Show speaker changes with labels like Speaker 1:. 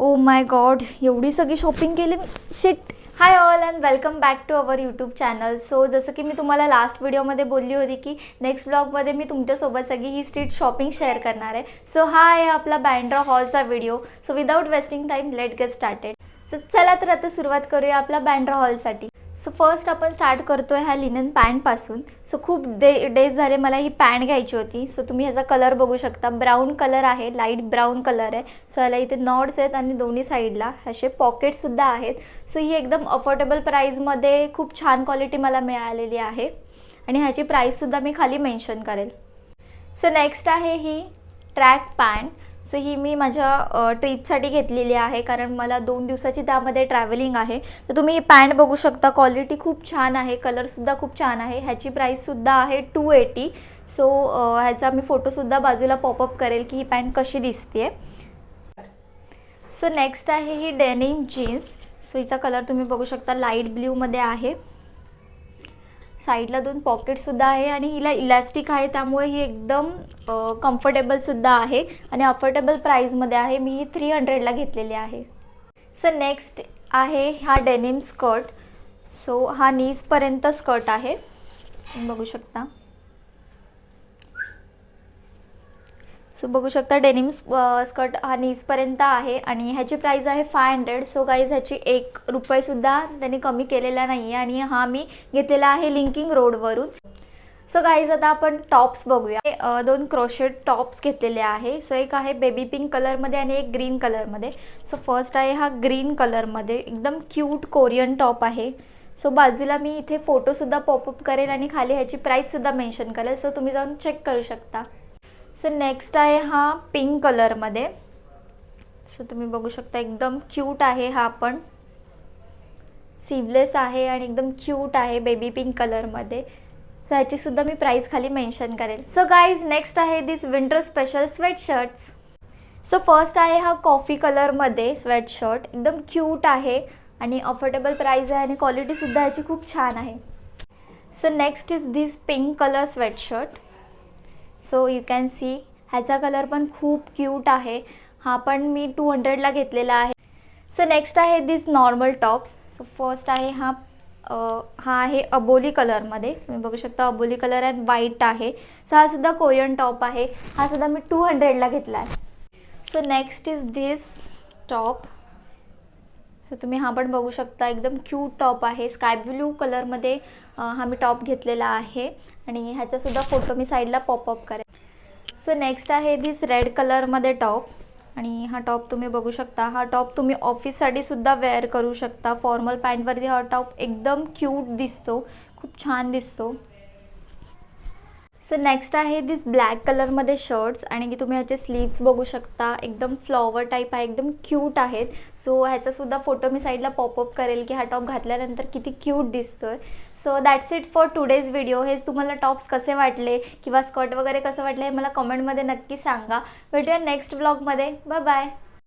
Speaker 1: Oh my God एवढी सगळी shopping केली shit hi all and welcome back to our YouTube channel so जसं की मी तुम्हाला लास्ट व्हिडिओमध्ये बोलली होती की नेक्स्ट ब्लॉगमध्ये मी तुमच्यासोबत सगळी ही स्ट्रीट शॉपिंग शेअर करणार आहे. सो हा आहे आपला Bandra हॉलचा video so without wasting time let get started so चला तर आता सुरुवात करूया आपल्या बँड्रा हॉलसाठी सो फर्स्ट आपण स्टार्ट करतो आहे ह्या लिनन पॅन्टपासून सो खूप डे डेज झाले मला ही पॅन्ट घ्यायची होती. सो तुम्ही ह्याचा कलर बघू शकता. ब्राऊन कलर आहे लाइट ब्राऊन कलर आहे. सो ह्याला इथे नॉट्स आहेत आणि दोन्ही साईडला असे पॉकेटसुद्धा आहेत. सो ही एकदम अफोर्डेबल प्राईजमध्ये खूप छान क्वालिटी मला मिळालेली आहे. आणि ह्याची प्राईससुद्धा मी खाली मेन्शन करेल. सो नेक्स्ट आहे ही ट्रॅक पॅन्ट सो ही मी माझ्या ट्रीपसाठी घेतलेली आहे. कारण मला दोन दिवसाची त्यामध्ये ट्रॅव्हलिंग आहे. तर तुम्ही ही पॅन्ट बघू शकता. क्वालिटी खूप छान आहे. कलरसुद्धा खूप छान आहे. ह्याची प्राईससुद्धा आहे टू एटी सो ह्याचा मी फोटोसुद्धा बाजूला पॉपअप करेल की ही पॅन्ट कशी दिसते सो नेक्स्ट आहे ही डेनिम जीन्स सो हिचा कलर तुम्ही बघू शकता. लाइट ब्ल्यूमध्ये आहे. साईडला दोन पॉकेटसुद्धा आहे आणि हिला इलॅस्टिक आहे त्यामुळे ही एकदम कम्फर्टेबलसुद्धा आहे आणि अफोर्डेबल प्राईजमध्ये आहे. मी ही थ्री हंड्रेडला घेतलेली आहे. सर नेक्स्ट आहे हा डेनिम स्कर्ट सो हा नीजपर्यंत स्कर्ट आहे. तुम्ही बघू शकता. सो बघू शकता डेनिम स्कर्ट हा नीजपर्यंत आहे आणि ह्याची प्राईस आहे फाय हंड्रेड सो गाईज ह्याची एक रुपयेसुद्धा त्यांनी कमी केलेला नाही आहे आणि हा मी घेतलेला आहे लिंकिंग रोडवरून सो गाईज आता आपण टॉप्स बघूया. दोन क्रोशेड टॉप्स घेतलेले आहे. सो एक आहे बेबी पिंक कलरमध्ये आणि एक ग्रीन कलरमध्ये सो फर्स्ट आहे हा ग्रीन कलरमध्ये एकदम क्यूट कोरियन टॉप आहे. सो बाजूला मी इथे फोटोसुद्धा पॉपअप करेल आणि खाली ह्याची प्राईससुद्धा मेन्शन करेल. सो तुम्ही जाऊन चेक करू शकता. सो नेक्स्ट आहे हा पिंक कलरमध्ये सो तुम्ही बघू शकता एकदम क्यूट आहे हा पण. सीवलेस आहे आणि एकदम क्यूट आहे बेबी पिंक कलरमध्ये सो ह्याचीसुद्धा मी प्राईस खाली मेन्शन करेल. सो गाईज नेक्स्ट आहे this winter special sweatshirts so first आहे हा कॉफी कलरमध्ये स्वेटशर्ट एकदम क्यूट आहे आणि अफोर्डेबल प्राईज आहे आणि क्वालिटीसुद्धा ह्याची खूप छान आहे. So next is this pink colour sweatshirt so you can see ह्याचा कलर पण खूप क्यूट आहे. हा पण मी टू हंड्रेडला घेतलेला आहे. सो नेक्स्ट आहे this normal tops so first आहे हा हा आहे अबोली कलरमध्ये तुम्ही बघू शकता अबोली कलर आहे व्हाईट आहे. सो हा सुद्धा कोरियन टॉप आहे. हा सुद्धा मी टू हंड्रेडला घेतला आहे. So next is this top so तुम्ही हा पण बघू शकता एकदम क्यूट टॉप आहे. स्काय ब्लू कलरमध्ये हा मी टॉप घेतलेला आहे. आणि ह्याचासुद्धा फोटो मी साईडला पॉपअप करेन. सो नेक्स्ट आहे दिस रेड कलरमध्ये टॉप आणि हा टॉप तुम्ही बघू शकता. हा टॉप तुम्ही ऑफिससाठी सुद्धा वेअर करू शकता. फॉर्मल पॅन्टवरती हा टॉप एकदम क्यूट दिसतो. खूप छान दिसतो. सो नेक्स्ट आहे दिस ब्लॅक कलरमध्ये शर्ट्स आणि की तुम्ही ह्याचे स्लीव्स बघू शकता. एकदम फ्लॉवर टाईप आहे एकदम क्यूट आहेत. सो ह्याचासुद्धा फोटो मी साईडला पॉपअप करेल की हा टॉप घातल्यानंतर किती क्यूट दिसतोय. So that's it for today's video हे तुम्हाला टॉप्स कसे वाटले किंवा स्कर्ट वगैरे कसं वाटलं हे मला कमेंटमध्ये नक्की सांगा. भेटूया नेक्स्ट ब्लॉगमध्ये बाय बाय